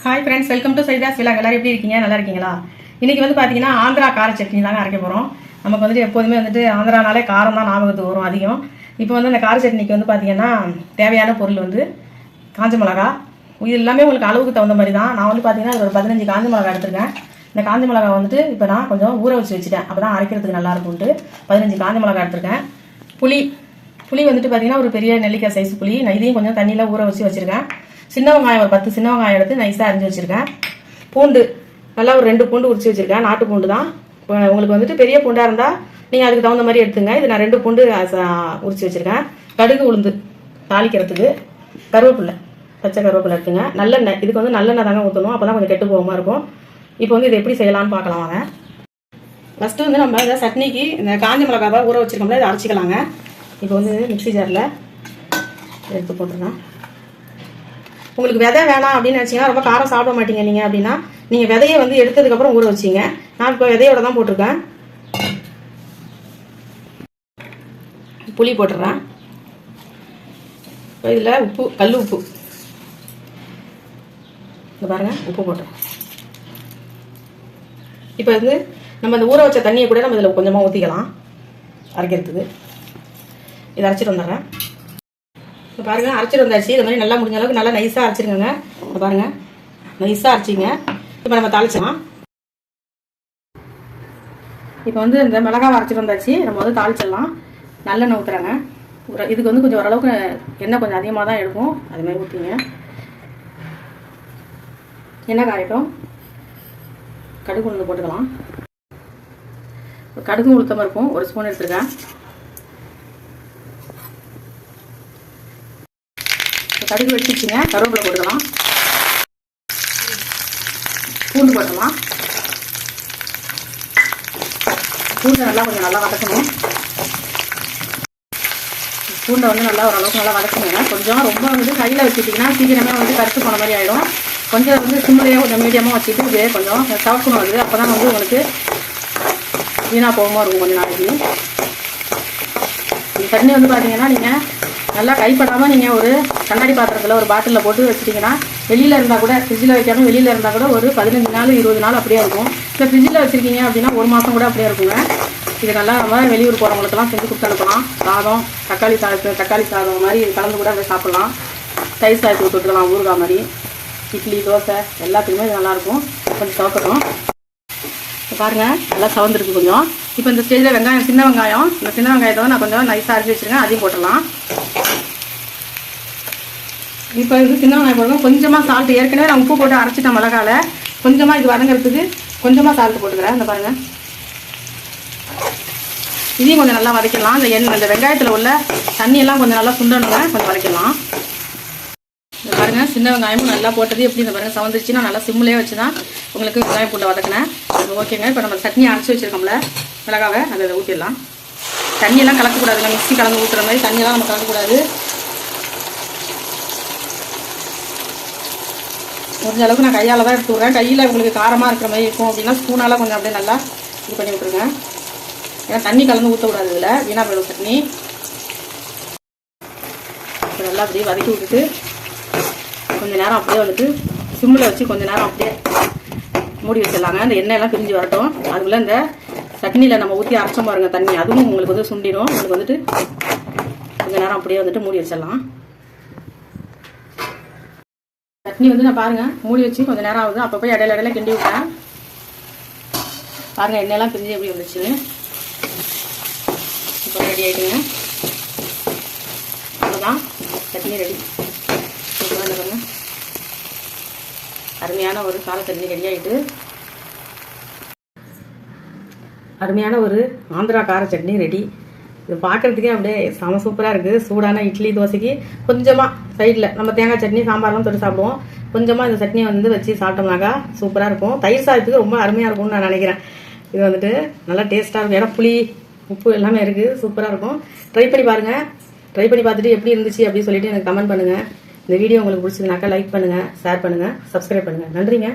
Hi friends welcome to சைதாஸ் விழா எல்லாரும் எப்படி இருக்கீங்க? நல்லா இருக்கீங்களா? இன்னைக்கு வந்து பார்த்தீங்கன்னா ஆந்திரா கார சட்னி தாங்க அரைக்க போகிறோம் நமக்கு வந்துட்டு எப்போதுமே வந்துட்டு ஆந்திரானாலே காரம் தான் ஞாபகத்துக்கு வரும் அதிகம். இப்போ வந்து அந்த கார சட்னிக்கு வந்து பார்த்தீங்கன்னா தேவையான பொருள் வந்து காஞ்ச மிளகா. இது எல்லாமே உங்களுக்கு அளவுக்கு தகுந்த மாதிரி தான். நான் வந்து பார்த்தீங்கன்னா ஒரு பதினஞ்சு காஞ்ச மிளகா எடுத்திருக்கேன். இந்த காஞ்ச மிளகா வந்துட்டு இப்போ நான் கொஞ்சம் ஊற வச்சு வச்சுட்டேன். அப்போ தான் அரைக்கிறதுக்கு நல்லாயிருக்கும்ட்டு பதினஞ்சு காஞ்ச மிளகா எடுத்திருக்கேன். புளி புளி வந்துட்டு பார்த்தீங்கன்னா ஒரு பெரிய நெல்லிக்காய் சைஸ் புளி. நான் இதையும் கொஞ்சம் தண்ணியில் ஊற வச்சு வச்சுருக்கேன். சின்ன வெங்காயம் ஒரு பத்து சின்ன வெங்காயம் எடுத்து நைஸாக அரிஞ்சு வச்சுருக்கேன். பூண்டு நல்லா ஒரு ரெண்டு பூண்டு உரிச்சு வச்சுருக்கேன். நாட்டு பூண்டு தான். இப்போ உங்களுக்கு வந்துட்டு பெரிய பூண்டாக இருந்தால் நீங்கள் அதுக்கு தகுந்த மாதிரி எடுத்துங்க. இது நான் ரெண்டு பூண்டு உரிச்சு வச்சுருக்கேன். கடுகு உளுந்து தாளிக்கிறதுக்கு கருவேப்பிலை பச்சை கருவேப்பிலை எடுத்துங்க. நல்லெண்ணெய் இதுக்கு வந்து நல்லெண்ணெய் தாங்க ஊற்றணும் அப்போ தான் கொஞ்சம் கெட்டு போகாமல் இருக்கும். இப்போ வந்து இதை எப்படி செய்யலாம்னு பார்க்கலாம் வாங்க. ஃபஸ்ட்டு வந்து நம்ம இந்த சட்னிக்கு இந்த காஞ்ச மிளகாவை ஊற வச்சிருக்கோம்ல இதை அரைச்சிக்கலாங்க. இப்போ வந்து மிக்ஸி ஜாரில் எடுத்து போட்டுருங்க உங்களுக்கு விதை வேணாம் அப்படின்னு நினச்சிங்கன்னா ரொம்ப காரம் சாப்பிட மாட்டீங்க நீங்கள் அப்படின்னா நீங்கள் விதையை வந்து எடுத்ததுக்கப்புறம் ஊற வச்சிங்க. நான் இப்போ விதையோட தான் போட்டிருக்கேன். புளி போட்டுடுறேன் இப்போ இதில் உப்பு கல் உப்பு. இங்கே பாருங்கள் உப்பு போட்டுறேன். இப்போ வந்து நம்ம இந்த ஊற வச்ச தண்ணியை கூட நம்ம இதில் கொஞ்சமாக ஊற்றிக்கலாம் அரைக்கிறதுக்கு. இதை அரைச்சிட்டு வந்துடுறேன். இப்போ பாருங்கள் அரைச்சிட்டு வந்தாச்சு. இது மாதிரி நல்லா முடிஞ்ச அளவுக்கு நல்லா நைஸாக அரைச்சிருங்க இப்போ பாருங்க நைஸாக அரைச்சிங்க. இப்போ நம்ம தாளிச்சலாம் இப்போ வந்து இந்த மிளகாய் அரைச்சிட்டு வந்தாச்சு. நம்ம வந்து தாளிச்சிடலாம். நல்லெண்ணெய் ஊற்றுறாங்க ஒரு இதுக்கு வந்து கொஞ்சம் ஓரளவுக்கு எண்ணெய் கொஞ்சம் அதிகமாக தான் எடுக்கும் அதுமாதிரி ஊற்றிங்க எண்ணெய் காயட்டும். கடுகு உளுந்து போட்டுக்கலாம். கடுகு உளுத்தமாக இருக்கும் ஒரு ஸ்பூன் எடுத்துருக்கேன். கடுகு வெடிச்சிச்சுங்க கருவேப்பிலை போட்டுக்கலாம். பூண்டு போட்டுக்கலாம். பூண்டை நல்லா கொஞ்சம் நல்லா வதக்கணும். பூண்டை வந்து நல்லா ஓரளவுக்கு நல்லா வதக்கணுங்க கொஞ்சம் ரொம்ப வந்து கையில் வச்சுட்டிங்கன்னா சீக்கிரமே வந்து கருத்து போன மாதிரி ஆகிடும் கொஞ்சம் வந்து சிம்மிலேயே கொஞ்சம் மீடியமாக வச்சுட்டு இது கொஞ்சம் சவக்கணும் அது. அப்போ தான் வந்து உங்களுக்கு வீணாக போகாமல் இருக்கும் கொஞ்சம் நாளைக்கு. தண்ணி வந்து பார்த்தீங்கன்னா நீங்கள் நல்லா கைப்படாமல் நீங்கள் ஒரு கண்ணாடி பாத்திரத்தில் ஒரு பாட்டிலில் போட்டு வச்சிட்டிங்கன்னா வெளியில் இருந்தால் கூட ஃப்ரிட்ஜில் வைக்காமல் வெளியில் இருந்தால் கூட ஒரு பதினஞ்சு நாள் இருபது நாள் அப்படியே இருக்கும். இல்லை ஃப்ரிட்ஜில் வச்சுருக்கீங்க அப்படின்னா ஒரு மாதம் கூட அப்படியே இருக்குங்க. இது நல்லா நம்ம வெளியூர் போகிறவங்களுக்கெல்லாம் செஞ்சு கொடுத்து அனுப்பலாம். சாதம் தக்காளி சாதத்து தக்காளி சாதம் மாதிரி கலந்து கூட அதை சாப்பிட்லாம். தயிர் சாதத்துக்கு தொட்டுக்கலாம் ஊறுகாய் மாதிரி. இட்லி தோசை எல்லாத்துக்குமே இது நல்லாயிருக்கும் கொஞ்சம் சவக்கட்டும். இப்போ பாருங்க நல்லா சவந்துருக்கு கொஞ்சம். இப்போ இந்த ஸ்டேஜில் வெங்காயம் சின்ன வெங்காயம். இந்த சின்ன வெங்காயத்தை நான் கொஞ்சம் நைஸாக அரைச்சி வச்சுருக்கேன். அதையும் போட்டுடலாம். இப்போ இது சின்ன வெங்காயம் போடுங்க கொஞ்சமாக சால்ட்டு ஏற்கனவே நான் உப்பு போட்டு அரைச்சிட்டேன் மிளகால. கொஞ்சமாக இது வதங்கிறதுக்கு கொஞ்சமாக சால்ட்டு போட்டுக்கிறேன். இந்த பாருங்க. இதையும் கொஞ்சம் நல்லா வதக்கிடலாம். இந்த எண்ணெய் இந்த வெங்காயத்தில் உள்ள தண்ணியெல்லாம் கொஞ்சம் நல்லா சுண்டணுங்க கொஞ்சம் வதக்கிடலாம். இந்த பாருங்க சின்ன வெங்காயமும் நல்லா போட்டது எப்படி இந்த பாருங்க சவந்துருச்சுன்னா நல்லா சிம்மிலே வச்சு தான் உங்களுக்கு வெங்காயம் பூண்டை வதக்கினேன். ஓகேங்க. இப்போ நம்ம சட்னி அரைச்சி வச்சிருக்கோம்ல. மிளகாவை அதை அதை ஊற்றிடலாம் தண்ணியெல்லாம் கலக்கக்கூடாதுங்க. மிக்ஸி கலந்து ஊற்றுற மாதிரி தண்ணியெல்லாம் நம்ம கலக்கக்கூடாது. முடிஞ்ச அளவுக்கு நான் கையால் தான் எடுத்து விட்றேன். கையில் உங்களுக்கு காரமாக இருக்கிற மாதிரி இருக்கும் அப்படின்னா ஸ்பூனால் கொஞ்சம் அப்படியே நல்லா இது பண்ணி விட்ருங்க ஏன்னா தண்ணி கலந்து ஊற்றக்கூடாது இதில். வீணா போயிடும் சட்னி இப்போ நல்லா அப்படியே வதக்கி விட்டுட்டு கொஞ்சம் நேரம் அப்படியே வந்துட்டு சிம்மில் வச்சு கொஞ்சம் நேரம் அப்படியே மூடி வச்சிடலாங்க. அந்த எண்ணெயெல்லாம் பிரிஞ்சு வரட்டும். அதுக்குள்ளே இந்த சட்னியில் நம்ம ஊற்றி அரைச்சோம் பாருங்க தண்ணி. அதுவும் உங்களுக்கு வந்து சுண்டிடும். உங்களுக்கு வந்துட்டு கொஞ்ச நேரம் அப்படியே வந்துட்டு மூடி வச்சிடலாம். சட்னி வந்து நான் பாருங்க மூடி வச்சு கொஞ்ச நேரம் ஆகுது. அப்போ போய் இடையில இடையில கிண்டி விட்டேன். பாருங்க எண்ணெயெல்லாம் பிரிஞ்சு எப்படி வந்துச்சு. இப்போ ரெடி ஆகிடுங்க அவ்வளோதான் சட்னி ரெடி பாருங்க. அருமையான ஒரு கார சட்னி ரெடி ஆயிட்டு அருமையான ஒரு ஆந்திரா கார சட்னி ரெடி இது பார்க்கறதுக்கே அப்படியே செம சூப்பராக இருக்குது சூடான இட்லி தோசைக்கு கொஞ்சமாக சைடில் நம்ம தேங்காய் சட்னி சாம்பார்லாம் தொட்டு சாப்பிடுவோம். கொஞ்சமாக இந்த சட்னியை வந்து வச்சு சாப்பிட்டோம்னாக்கா சூப்பராக இருக்கும். தயிர் சாதத்துக்கு ரொம்ப அருமையாக இருக்கும்னு நான் நினைக்கிறேன். இது வந்துட்டு நல்லா டேஸ்ட்டாக இருக்கும். ஏன்னா புளி உப்பு எல்லாமே இருக்குது சூப்பராக இருக்கும். ட்ரை பண்ணி பாருங்கள் ட்ரை பண்ணி பார்த்துட்டு எப்படி இருந்துச்சு அப்படின்னு சொல்லிட்டு எனக்கு கமெண்ட் பண்ணுங்கள் இந்த வீடியோ உங்களுக்கு பிடிச்சதுனாக்கா லைக் பண்ணுங்கள் ஷேர் பண்ணுங்கள் சப்ஸ்கிரைப் பண்ணுங்கள் நன்றிங்க.